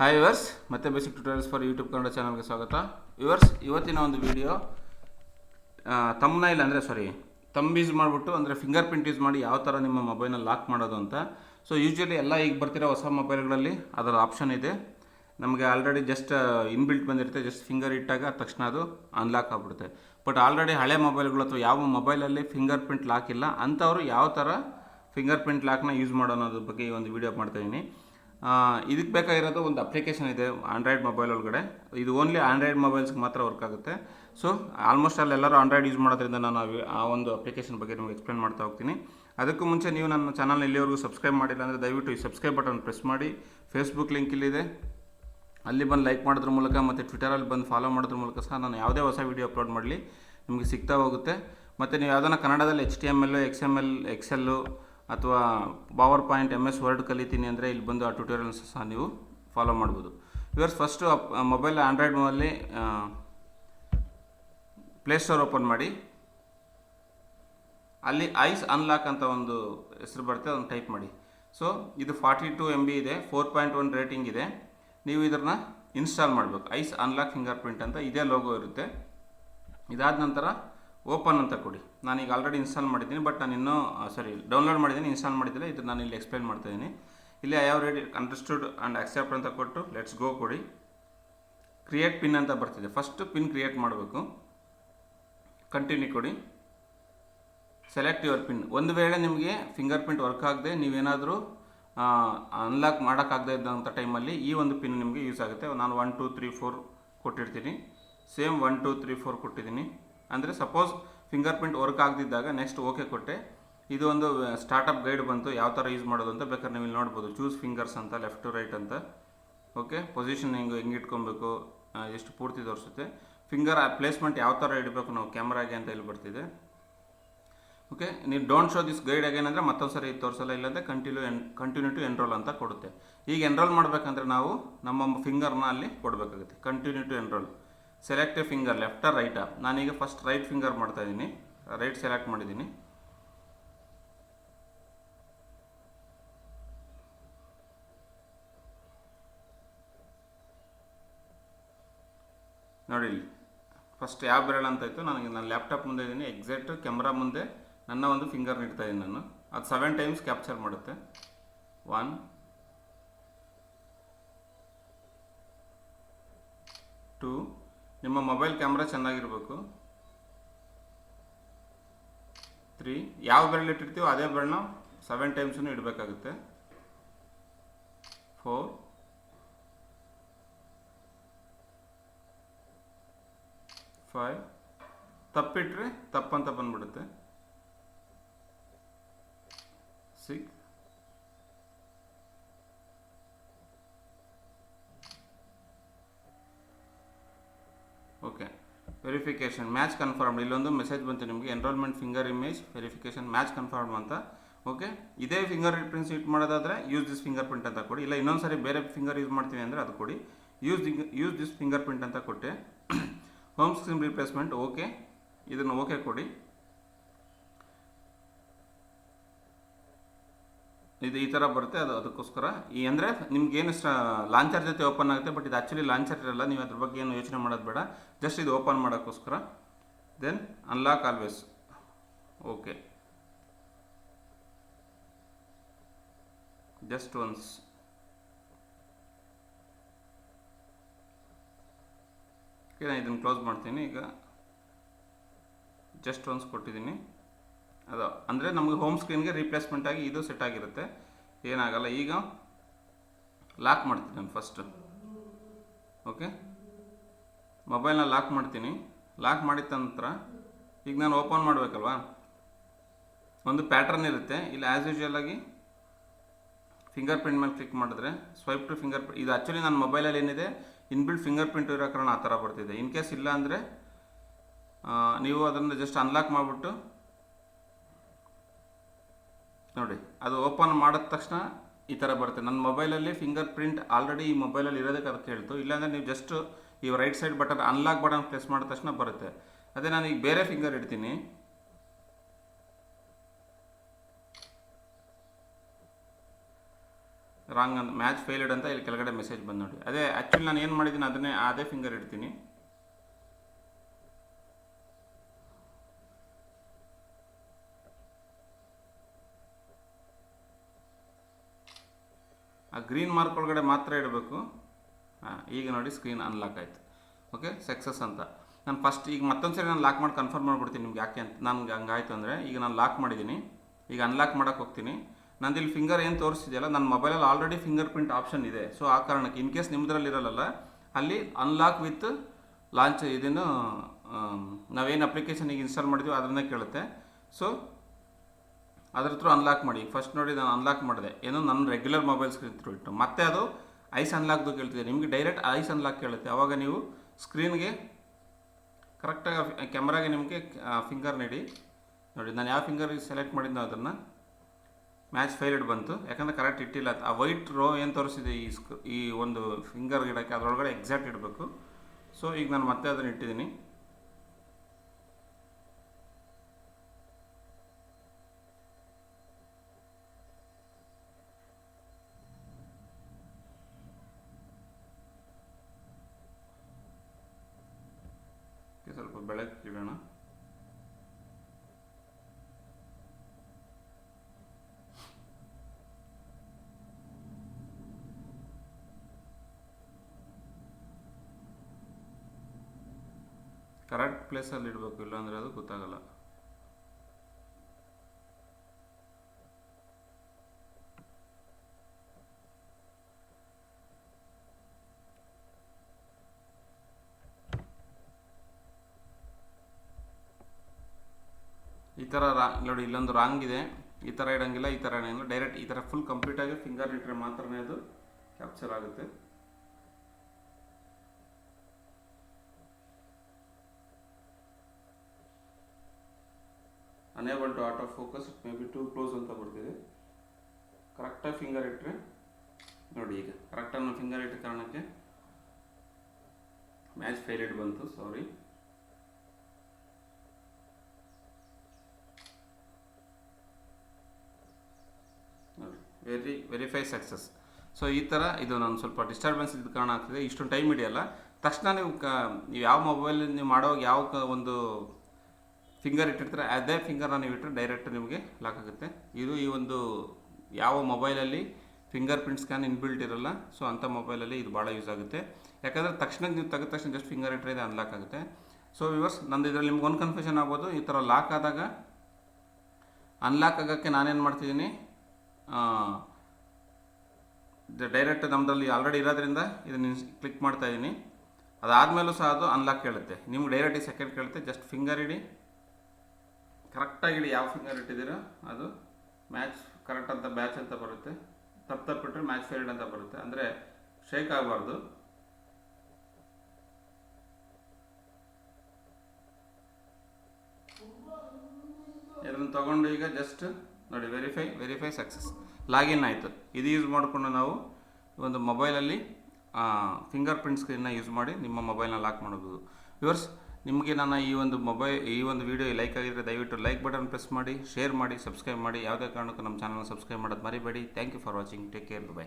Hi viewers ಮತ್ತೆ basic tutorials for YouTube Kannada ಚಾನಲ್ಗೆ ಸ್ವಾಗತ. ವಿವರ್ಸ್ ಇವತ್ತಿನ ಒಂದು ವಿಡಿಯೋ ತಮ್ನೈಲ್ ಅಂದರೆ ಸಾರಿ ತಮ್ ಯೂಸ್ ಮಾಡಿಬಿಟ್ಟು ಅಂದರೆ ಫಿಂಗರ್ ಪ್ರಿಂಟ್ ಯೂಸ್ ಮಾಡಿ ಯಾವ ಥರ ನಿಮ್ಮ ಮೊಬೈಲ್ನ ಲಾಕ್ ಮಾಡೋದು ಅಂತ. ಸೊ ಯೂಶ್ವಲಿ ಎಲ್ಲ ಈಗ ಬರ್ತಿರೋ ಹೊಸ ಮೊಬೈಲ್ಗಳಲ್ಲಿ ಅದರ ಆಪ್ಷನ್ ಇದೆ. ನಮಗೆ ಆಲ್ರೆಡಿ ಜಸ್ಟ್ ಇನ್ಬಿಲ್ಟ್ ಬಂದಿರುತ್ತೆ ಜಸ್ಟ್ ಫಿಂಗರ್ ಇಟ್ಟಾಗ ತಕ್ಷಣ ಅದು ಅನ್ಲಾಕ್ ಆಗ್ಬಿಡುತ್ತೆ. ಬಟ್ ಆಲ್ರೆಡಿ ಹಳೆ ಮೊಬೈಲ್ಗಳು ಅಥವಾ ಯಾವ ಮೊಬೈಲಲ್ಲಿ ಫಿಂಗರ್ ಪ್ರಿಂಟ್ ಲಾಕ್ ಇಲ್ಲ, ಅಂಥವ್ರು ಯಾವ ಥರ ಫಿಂಗರ್ ಪ್ರಿಂಟ್ ಲಾಕ್ನ ಯೂಸ್ ಮಾಡೋ ಅನ್ನೋದ್ರ ಬಗ್ಗೆ ಈ ಒಂದು ವಿಡಿಯೋ ಮಾಡ್ತಾಯಿದ್ದೀನಿ ಇದಕ್ಕೆ ಬೇಕಾಗಿರೋದು ಒಂದು ಅಪ್ಲಿಕೇಶನ್ ಇದೆ ಆಂಡ್ರಾಯ್ಡ್ ಮೊಬೈಲ್ ಒಳಗಡೆ. ಇದು ಓನ್ಲಿ ಆಂಡ್ರಾಯ್ಡ್ ಮೊಬೈಲ್ಸ್ಗೆ ಮಾತ್ರ ವರ್ಕ್ ಆಗುತ್ತೆ. ಸೊ ಆಲ್ಮೋಸ್ಟ್ ಅಲ್ಲಿ ಎಲ್ಲರೂ ಆಂಡ್ರಾಯ್ಡ್ ಯೂಸ್ ಮಾಡೋದ್ರಿಂದ ನಾನು ಆ ಒಂದು ಅಪ್ಲಿಕೇಶನ್ ಬಗ್ಗೆ ನಿಮಗೆ ಎಕ್ಸ್ಪ್ಲೇನ್ ಮಾಡ್ತಾ ಹೋಗ್ತೀನಿ. ಅದಕ್ಕೂ ಮುಂಚೆ ನೀವು ನನ್ನ ಚಾನಲ್ ಇಲ್ಲಿವರೆಗೂ ಸಬ್ಸ್ಕ್ರೈಬ್ ಮಾಡಿಲ್ಲ ಅಂದರೆ ದಯವಿಟ್ಟು ಈ ಸಬ್ಸ್ಕ್ರೈಬ್ ಬಟನ್ ಪ್ರೆಸ್ ಮಾಡಿ. ಫೇಸ್ಬುಕ್ ಲಿಂಕ್ ಇಲ್ಲಿದೆ ಅಲ್ಲಿ ಬಂದು ಲೈಕ್ ಮಾಡೋದ್ರ ಮೂಲಕ ಮತ್ತು ಟ್ವಿಟರಲ್ಲಿ ಬಂದು ಫಾಲೋ ಮಾಡೋದ್ರ ಮೂಲಕ ಸಹ ನಾನು ಯಾವುದೇ ಹೊಸ ವೀಡಿಯೋ ಅಪ್ಲೋಡ್ ಮಾಡಲಿ. ನಿಮಗೆ ಸಿಗ್ತಾ ಹೋಗುತ್ತೆ. ಮತ್ತು ನೀವು ಯಾವುದನ್ನ ಕನ್ನಡದಲ್ಲಿ H T M L X M L Excel ಅಥವಾ power point M S Word ಕಲಿತೀನಿ ಅಂದರೆ ಇಲ್ಲಿ ಬಂದು ಆ ಟ್ಯೂಟೋರಿಯಲ್ಸ್ ಸಹ ನೀವು ಫಾಲೋ ಮಾಡ್ಬೋದು. ಇವರ್ಸ್ ಫಸ್ಟು ಮೊಬೈಲ್ ಆಂಡ್ರಾಯ್ಡ್ ಮೊಬೈಲಿ ಪ್ಲೇಸ್ಟೋರ್ ಓಪನ್ ಮಾಡಿ. ಅಲ್ಲಿ ಐಸ್ ಅನ್ಲಾಕ್ ಅಂತ ಒಂದು ಹೆಸರು ಬರುತ್ತೆ, ಅದನ್ನು ಟೈಪ್ ಮಾಡಿ. ಸೊ ಇದು ಫಾರ್ಟಿ ಟು ಎಂ ಬಿ ಇದೆ ಫೋರ್ ಪಾಯಿಂಟ್ ಒನ್ ರೇಟಿಂಗ್ ಇದೆ. ನೀವು ಇದನ್ನು ಇನ್ಸ್ಟಾಲ್ ಮಾಡಬೇಕು. ಐಸ್ ಅನ್ಲಾಕ್ ಫಿಂಗರ್ ಪ್ರಿಂಟ್ ಅಂತ ಇದೇ ಲೋಗೋ ಇರುತ್ತೆ. ಇದಾದ ನಂತರ ಓಪನ್ ಅಂತ ಕೊಡಿ. ನಾನೀಗ ಆಲ್ರೆಡಿ ಇನ್ಸ್ಟಾಲ್ ಮಾಡಿದ್ದೀನಿ ಬಟ್ ನಾನು ಇನ್ನೂ ಸಾರಿ ಡೌನ್ಲೋಡ್ ಮಾಡಿದ್ದೀನಿ ಇನ್ಸ್ಟಾಲ್ ಮಾಡಿದ್ದಿಲ್ಲ ಇದು ನಾನು ಇಲ್ಲಿ ಎಕ್ಸ್ಪ್ಲೇನ್ ಮಾಡ್ತಾ ಇದ್ದೀನಿ ಇಲ್ಲಿ I have read understood and accept ಅಂತ ಕೊಟ್ಟು ಲೆಟ್ಸ್ ಗೋ ಕೊಡಿ. ಕ್ರಿಯೇಟ್ ಪಿನ್ ಅಂತ ಬರ್ತಿದೆ. ಫಸ್ಟ್ ಪಿನ್ ಕ್ರಿಯೇಟ್ ಮಾಡಬೇಕು. ಕಂಟಿನ್ಯೂ ಕೊಡಿ. ಸೆಲೆಕ್ಟ್ ಯುವರ್ ಪಿನ್ ಒಂದು ವೇಳೆ ನಿಮಗೆ ಫಿಂಗರ್ ಪ್ರಿಂಟ್ ವರ್ಕ್ ಆಗದೆ, ನೀವೇನಾದರೂ ಅನ್ಲಾಕ್ ಮಾಡೋಕ್ಕಾಗದೇ ಇದ್ದಂಥ ಟೈಮಲ್ಲಿ ಈ ಒಂದು ಪಿನ್ ನಿಮಗೆ ಯೂಸ್ ಆಗುತ್ತೆ. ನಾನು ಒನ್ ಟೂ ತ್ರೀ ಫೋರ್ ಕೊಟ್ಟಿರ್ತೀನಿ. Same one two three four ಕೊಟ್ಟಿದ್ದೀನಿ. ಅಂದರೆ ಸಪೋಸ್ ಫಿಂಗರ್ ಪ್ರಿಂಟ್ ವರ್ಕ್ ಆಗದಿದ್ದಾಗ ನೆಕ್ಸ್ಟ್ ಓಕೆ ಕೊಟ್ಟೆ. ಇದು ಒಂದು ಸ್ಟಾರ್ಟಪ್ ಗೈಡ್ ಬಂತು. ಯಾವ ಥರ ಯೂಸ್ ಮಾಡೋದು ಅಂತ ಬೇಕಾದ್ರೆ ನೀವು ಇಲ್ಲಿ ನೋಡ್ಬೋದು. ಚೂಸ್ ಫಿಂಗರ್ಸ್ ಅಂತ ಲೆಫ್ಟ್ ಟು ರೈಟ್ ಅಂತ. ಓಕೆ ಪೊಸಿಷನ್ ಹೆಂಗೆ ಹೆಂಗೆ ಇಟ್ಕೊಬೇಕು? ಎಷ್ಟು ಪೂರ್ತಿ ತೋರಿಸುತ್ತೆ. ಫಿಂಗರ್ ಪ್ಲೇಸ್ಮೆಂಟ್ ಯಾವ ಥರ ಇಡಬೇಕು ನಾವು ಕ್ಯಾಮ್ರಾಗೆ ಅಂತ ಇಲ್ಲಿ ಬರ್ತಿದೆ. ಓಕೆ ನೀವು don't show this guide again ಅಂದರೆ ಮತ್ತೊಂದು ಸರಿ ತೋರಿಸಲ್ಲ, ಇಲ್ಲಾಂದರೆ continue N continue to enrol ಅಂತ ಕೊಡುತ್ತೆ. ಈಗ ಎನ್ರೋಲ್ ಮಾಡಬೇಕಂದ್ರೆ ನಾವು ನಮ್ಮ ಫಿಂಗರ್ನ ಅಲ್ಲಿ ಕೊಡಬೇಕಾಗುತ್ತೆ. Continue to enroll select finger left right ನಾನೀಗ ಫಸ್ಟ್ ರೈಟ್ ಫಿಂಗರ್ ಮಾಡ್ತಾ ಇದ್ದೀನಿ. ರೈಟ್ ಸೆಲೆಕ್ಟ್ ಮಾಡಿದ್ದೀನಿ. ನೋಡಿ ಫಸ್ಟ್ ಯಾವ ಬೆರಳು ಅಂತ ಇತ್ತು? ನನಗೆ ನಾನು ಲ್ಯಾಪ್ಟಾಪ್ ಮುಂದೆ ಇದ್ದೀನಿ. ಎಕ್ಸಾಕ್ಟ್ ಕ್ಯಾಮ್ರಾ ಮುಂದೆ ನನ್ನ ಒಂದು ಫಿಂಗರ್ ಇಡ್ತಾ ಇದ್ದೀನಿ ನಾನು. ಅದು ಸೆವೆನ್ ಟೈಮ್ಸ್ ಕ್ಯಾಪ್ಚರ್ ಮಾಡುತ್ತೆ. ಒನ್ ಟೂ ನಿಮ್ಮ ಮೊಬೈಲ್ ಕ್ಯಾಮ್ರಾ ಚೆನ್ನಾಗಿರಬೇಕು. ತ್ರೀ ಯಾವ ಬೆರಳು ಇಟ್ಟಿರ್ತೀವೋ ಅದೇ ಬೆರಳನ್ನ ಸೆವೆನ್ ಟೈಮ್ಸೂ ಇಡಬೇಕಾಗುತ್ತೆ. ಫೋರ್ ಫೈವ್ ತಪ್ಪಿಟ್ರೆ ತಪ್ಪಂತ ಬಂದ್ಬಿಡುತ್ತೆ. Six okay verification match confirmed ಇಲ್ಲೊಂದು ಮೆಸೇಜ್ ಬಂತು ನಿಮಗೆ. Enrolment finger image verification match confirm ಅಂತ. ಓಕೆ ಇದೇ ಫಿಂಗರ್ ಪ್ರಿಂಟ್ಸ್ ಇಟ್ ಮಾಡೋದಾದ್ರೆ ಯೂಸ್ ದಿಸ್ ಫಿಂಗರ್ ಪ್ರಿಂಟ್ ಅಂತ ಕೊಡಿ. ಇಲ್ಲ ಇನ್ನೊಂದು ಸಾರಿ ಬೇರೆ ಫಿಂಗರ್ ಯೂಸ್ ಮಾಡ್ತೀವಿ ಅಂದರೆ ಅದು ಕೊಡಿ. Use use this finger print ಅಂತ ಕೊಟ್ಟೆ. ಹೋಮ್ ಸ್ಕ್ರೀನ್ ರಿಪ್ಲೇಸ್ಮೆಂಟ್ ಓಕೆ ಇದನ್ನು ಓಕೆ ಕೊಡಿ. ಇದು ಈ ಥರ ಬರುತ್ತೆ, ಅದು ಅದಕ್ಕೋಸ್ಕರ. ಈ ಅಂದರೆ ನಿಮ್ಗೇನು ಲಾಂಚರ್ ಜೊತೆ ಓಪನ್ ಆಗುತ್ತೆ ಬಟ್ ಇದು ಆ್ಯಕ್ಚುಲಿ ಲಾಂಚರ್ ಇರಲ್ಲ, ನೀವು ಅದ್ರ ಬಗ್ಗೆ ಏನು ಯೋಚನೆ ಮಾಡೋದು ಬೇಡ. ಜಸ್ಟ್ ಇದು ಓಪನ್ ಮಾಡೋಕ್ಕೋಸ್ಕರ. Then unlock always okay just once okay ನಾನು ಇದನ್ನು ಕ್ಲೋಸ್ ಮಾಡ್ತೀನಿ ಈಗ. ಜಸ್ಟ್ ಒನ್ಸ್ ಕೊಟ್ಟಿದ್ದೀನಿ. ಅದು ಅಂದರೆ ನಮಗೆ ಹೋಮ್ ಸ್ಕ್ರೀನ್ಗೆ ರೀಪ್ಲೇಸ್ಮೆಂಟ್ ಆಗಿ ಇದು ಸೆಟ್ ಆಗಿರುತ್ತೆ. ಏನಾಗಲ್ಲ, ಈಗ ಲಾಕ್ ಮಾಡ್ತೀನಿ ನಾನು ಫಸ್ಟು ಓಕೆ ಮೊಬೈಲ್ನ ಲಾಕ್ ಮಾಡ್ತೀನಿ. ಲಾಕ್ ಮಾಡಿದ ನಂತರ ಈಗ ನಾನು ಓಪನ್ ಮಾಡಬೇಕಲ್ವಾ? ಒಂದು ಪ್ಯಾಟ್ರನ್ ಇರುತ್ತೆ. ಇಲ್ಲಿ ಆ್ಯಸ್ ಯೂಶುವಲ್ ಆಗಿ ಫಿಂಗರ್ ಪ್ರಿಂಟ್ ಮೇಲೆ ಕ್ಲಿಕ್ ಮಾಡಿದ್ರೆ ಸ್ವೈಪ್ ಟು ಫಿಂಗರ್ ಪ್ರಿಂಟ್ ಇದು ಆ್ಯಕ್ಚುಲಿ ನನ್ನ ಮೊಬೈಲಲ್ಲಿ ಏನಿದೆ? ಇನ್ಬಿಲ್ಟ್ ಫಿಂಗರ್ ಪ್ರಿಂಟ್ ಇರೋ ಕಾರಣ ಆ ಥರ ಬರ್ತಿದೆ. ಇನ್ ಕೇಸ್ ಇಲ್ಲ ಅಂದರೆ ನೀವು ಅದನ್ನು ಜಸ್ಟ್ ಅನ್ಲಾಕ್ ಮಾಡಿಬಿಟ್ಟು ನೋಡಿ, ಅದು ಓಪನ್ ಮಾಡಿದ ತಕ್ಷಣ ಈ ಥರ ಬರುತ್ತೆ. ನನ್ನ ಮೊಬೈಲಲ್ಲಿ ಫಿಂಗರ್ ಪ್ರಿಂಟ್ ಆಲ್ರೆಡಿ ಈ ಮೊಬೈಲಲ್ಲಿ ಇರೋದಕ್ಕೆ ಅದಕ್ಕೆ ಹೇಳ್ತು. ಇಲ್ಲಾಂದರೆ ನೀವು ಜಸ್ಟ್ ಈ right side button unlock button press ಮಾಡಿದ ತಕ್ಷಣ ಬರುತ್ತೆ. ಅದೇ ನಾನು ಈಗ ಬೇರೆ ಫಿಂಗರ್ ಇಡ್ತೀನಿ. ರಾಂಗ್ ಅಂತ ಮ್ಯಾಚ್ ಫೇಲ್ಡ್ ಅಂತ ಇಲ್ಲಿ ಕೆಳಗಡೆ ಮೆಸೇಜ್ ಬಂದು ನೋಡಿ. ಅದೇ ಆ್ಯಕ್ಚುಲಿ ನಾನು ಏನು ಮಾಡಿದ್ದೀನಿ, ಅದನ್ನೇ ಅದೇ ಫಿಂಗರ್ ಇಡ್ತೀನಿ. ಆ ಗ್ರೀನ್ ಮಾರ್ಕ್ ಒಳಗಡೆ ಮಾತ್ರ ಇಡಬೇಕು. ಹಾಂ ಈಗ ನೋಡಿ ಸ್ಕ್ರೀನ್ ಅನ್ಲಾಕ್ ಆಯಿತು. ಓಕೆ ಸಕ್ಸಸ್ ಅಂತ. ನಾನು ಫಸ್ಟ್ ಈಗ ಮತ್ತೊಂದು ಸರಿ ನಾನು ಲಾಕ್ ಮಾಡಿ ಕನ್ಫರ್ಮ್ ಮಾಡಿಬಿಡ್ತೀನಿ ನಿಮ್ಗೆ ಯಾಕೆ ಅಂತ. ನನಗೆ ಹಂಗಾಯ್ತು ಅಂದರೆ ಈಗ ನಾನು ಲಾಕ್ ಮಾಡಿದ್ದೀನಿ ಈಗ ಅನ್ಲಾಕ್ ಮಾಡೋಕೆ ಹೋಗ್ತೀನಿ. ನಂದು ಇಲ್ಲಿ ಫಿಂಗರ್ ಏನು ತೋರಿಸಿದೆಯಲ್ಲ ನನ್ನ ಮೊಬೈಲಲ್ಲಿ ಆಲ್ರೆಡಿ ಫಿಂಗರ್ ಪ್ರಿಂಟ್ ಆಪ್ಷನ್ ಇದೆ. ಸೊ ಆ ಕಾರಣಕ್ಕೆ ಇನ್ ಕೇಸ್ ನಿಮ್ಮದ್ರಲ್ಲಿ ಇರಲ್ಲ ಅಲ್ಲಿ ಅನ್ಲಾಕ್ ವಿತ್ ಲಾಂಚ್ ಇದನ್ನು ನಾವೇನು ಅಪ್ಲಿಕೇಶನ್ ಈಗ ಇನ್ಸ್ಟಾಲ್ ಮಾಡಿದ್ವಿ ಅದನ್ನೇ ಕೇಳುತ್ತೆ. ಸೊ ಅದ್ರ ಥ್ರೂ ಅನ್ಲಾಕ್ ಮಾಡಿ. ಫಸ್ಟ್ ನೋಡಿ ನಾನು ಅನ್ಲಾಕ್ ಮಾಡಿದೆ. ಏನೋ ನನ್ನ ರೆಗ್ಯುಲರ್ ಮೊಬೈಲ್ ಸ್ಕ್ರೀನ್ ಥ್ರೂ ಇಟ್ಟು. ಮತ್ತೆ ಅದು ಐಸ್ ಅನ್ಲಾಕ್ದು ಕೇಳ್ತಿದೆ ನಿಮಗೆ ಡೈರೆಕ್ಟ್ ಐಸ್ ಅನ್ಲಾಕ್ ಕೇಳುತ್ತೆ. ಅವಾಗ ನೀವು ಸ್ಕ್ರೀನ್ಗೆ ಕರೆಕ್ಟಾಗಿ ಕ್ಯಾಮ್ರಾಗೆ ನಿಮಗೆ ಫಿಂಗರ್ ನೀಡಿ. ನೋಡಿ, ನಾನು ಯಾವ ಫಿಂಗರ್ ಸೆಲೆಕ್ಟ್ ಮಾಡಿದ್ನೋ ಅದನ್ನು ಮ್ಯಾಚ್ ಫೈಲ್ಡ್ ಬಂತು. ಯಾಕಂದರೆ ಕರೆಕ್ಟ್ ಇಟ್ಟಿಲ್ಲ. ಆ ವೈಟ್ ರೋ ಏನು ತೋರಿಸಿದೆ ಈ ಸ್ಕ್ ಈ ಒಂದು ಫಿಂಗರ್ ಇಡೋಕ್ಕೆ ಅದರೊಳಗಡೆ ಎಕ್ಸಾಕ್ಟ್ ಇಡಬೇಕು. ಸೊ ಈಗ ನಾನು ಮತ್ತೆ ಅದನ್ನು ಇಟ್ಟಿದ್ದೀನಿ. ಇದಕ್ಕೆ ಸ್ವಲ್ಪ ಬೆಳಕು ಇಡೋಣ ಕರೆಕ್ಟ್ ಪ್ಲೇಸಲ್ಲಿ ಇಡಬೇಕು ಇಲ್ಲಾಂದರೆ ಅದು ಗೊತ್ತಾಗಲ್ಲ. ಈ ಥರ ರಾ, ನೋಡಿ, ಇಲ್ಲೊಂದು ರಾಂಗ್ ಇದೆ. ಈ ಥರ ಇಡೋಂಗಿಲ್ಲ, ಈ ಥರ ಇಡೋಂಗಿಲ್ಲ. ಡೈರೆಕ್ಟ್ ಈ ಥರ ಫುಲ್ ಕಂಪ್ಲೀಟಾಗಿ ಫಿಂಗರ್ ಇಟ್ಟರೆ ಮಾತ್ರನೇ ಅದು ಕ್ಯಾಪ್ಚರ್ ಆಗುತ್ತೆ. Unable to auto focus may be too close ಅಂತ ಬರ್ತಿದೆ ಕರೆಕ್ಟಾಗಿ ಫಿಂಗರ್ ಇಟ್ಟರೆ ನೋಡಿ ಈಗ ಕರೆಕ್ಟಾಗಿ ನಾನು ಫಿಂಗರ್ ಇಟ್ಟ ಕಾರಣಕ್ಕೆ ಮ್ಯಾಚ್ ಫೇಲ್ಡ್ ಬಂತು ಸಾರಿ ನೋಡಿ ವೆರಿ ವೆರಿಫೈ ಸಕ್ಸಸ್ ಸೊ ಈ ಥರ ಇದು ನಾನು ಸ್ವಲ್ಪ ಡಿಸ್ಟರ್ಬೆನ್ಸ್ ಇದ್ದ ಕಾರಣ ಆಗ್ತಿದೆ. ಇಷ್ಟೊಂದು ಟೈಮ್ ಹಿಡಿಯಲ್ಲ. ತಕ್ಷಣ ನೀವು ಕ ನೀವು ಯಾವ ಮೊಬೈಲ್ ನೀವು ಮಾಡೋವಾಗ ಯಾವ ಒಂದು ಫಿಂಗರ್ ಇಟ್ಟಿರ್ತಾರೆ, ಅದೇ ಫಿಂಗರ್ನ ನೀವು ಇಟ್ಟರೆ ಡೈರೆಕ್ಟ್ ನಿಮಗೆ ಲಾಕ್ ಆಗುತ್ತೆ. ಇದು ಈ ಒಂದು ಯಾವ ಮೊಬೈಲಲ್ಲಿ ಫಿಂಗರ್ ಪ್ರಿಂಟ್ ಸ್ಕ್ಯಾನ್ ಇನ್ಬಿಲ್ಟ್ ಇರಲ್ಲ ಸೊ ಅಂಥ ಮೊಬೈಲಲ್ಲಿ ಇದು ಭಾಳ ಯೂಸ್ ಆಗುತ್ತೆ. ಯಾಕಂದರೆ ತಕ್ಷಣ ನೀವು ತೆಗೆದ ತಕ್ಷಣ ಜಸ್ಟ್ ಫಿಂಗರ್ ಇಟ್ಟರೆ ಇದು ಅನ್ಲಾಕ್ ಆಗುತ್ತೆ. ಸೊ ವಿವರ್ಸ್ ನಂದು ಇದರಲ್ಲಿ ನಿಮ್ಗೆ ಒಂದು ಕನ್ಫ್ಯೂಷನ್ ಆಗ್ಬೋದು. ಈ ಥರ ಲಾಕ್ ಆದಾಗ ಅನ್ಲಾಕ್ ಆಗೋಕ್ಕೆ ನಾನೇನು ಮಾಡ್ತಿದ್ದೀನಿ? ಡೈರೆಕ್ಟ್ ನಮ್ಮದ್ರಲ್ಲಿ ಆಲ್ರೆಡಿ ಇರೋದ್ರಿಂದ ಇದನ್ನು ಕ್ಲಿಕ್ ಮಾಡ್ತಾ ಇದ್ದೀನಿ ಅದಾದಮೇಲೂ ಸಹ ಅದು ಅನ್ಲಾಕ್ ಕೇಳುತ್ತೆ. ನಿಮ್ಗೆ ಡೈರೆಕ್ಟ್ ಸೆಕೆಂಡ್ ಕೇಳುತ್ತೆ. ಜಸ್ಟ್ ಫಿಂಗರ್ ಇಡಿ ಕರೆಕ್ಟಾಗಿ ಇಡಿ ಯಾವ ಫಿಂಗರ್ ಇಟ್ಟಿದ್ದೀರೋ? ಅದು ಮ್ಯಾಚ್ ಕರೆಕ್ಟ್ ಅಂತ ಬ್ಯಾಚ್ ಅಂತ ಬರುತ್ತೆ. ತಪ್ಪು ತಪ್ಪಿಟ್ರೆ ಮ್ಯಾಚ್ ಫೇಲ್ಡ್ ಅಂತ ಬರುತ್ತೆ. ಅಂದರೆ ಶೇಕ್ ಆಗಬಾರ್ದು. ಇದನ್ನು ತಗೊಂಡು ಈಗ ಜಸ್ಟ್ ನೋಡಿ ವೆರಿಫೈ ವೆರಿಫೈ ಸಕ್ಸಸ್ ಲಾಗಿನ್ ಆಯಿತು. ಇದು ಯೂಸ್ ಮಾಡಿಕೊಂಡು ನಾವು ಒಂದು ಮೊಬೈಲಲ್ಲಿ ಫಿಂಗರ್ ಪ್ರಿಂಟ್ ಸ್ಕ್ರೀನ್ನ ಯೂಸ್ ಮಾಡಿ ನಿಮ್ಮ ಮೊಬೈಲ್ನ ಲಾಕ್ ಮಾಡಬಹುದು ವಿವರ್ಸ್ ನಿಮಗೆ ನನ್ನ ಈ ಒಂದು ಮೊಬೈಲ್ ಈ ಒಂದು ವಿಡಿಯೋ ಲೈಕ್ ಆಗಿದ್ರೆ ದಯವಿಟ್ಟು ಲೈಕ್ ಬಟನ್ ಪ್ರೆಸ್ ಮಾಡಿ ಶೇರ್ ಮಾಡಿ ಸಬ್ಸ್ಕ್ರೈಬ್ ಮಾಡಿ. ಯಾವುದೇ ಕಾರಣಕ್ಕೂ ನಮ್ಮ ಚಾನಲ್ನ ಸಬ್ಸ್ಕ್ರೈಬ್ ಮಾಡೋದು ಮರಿಬೇಡಿ. Thank you for watching take care bye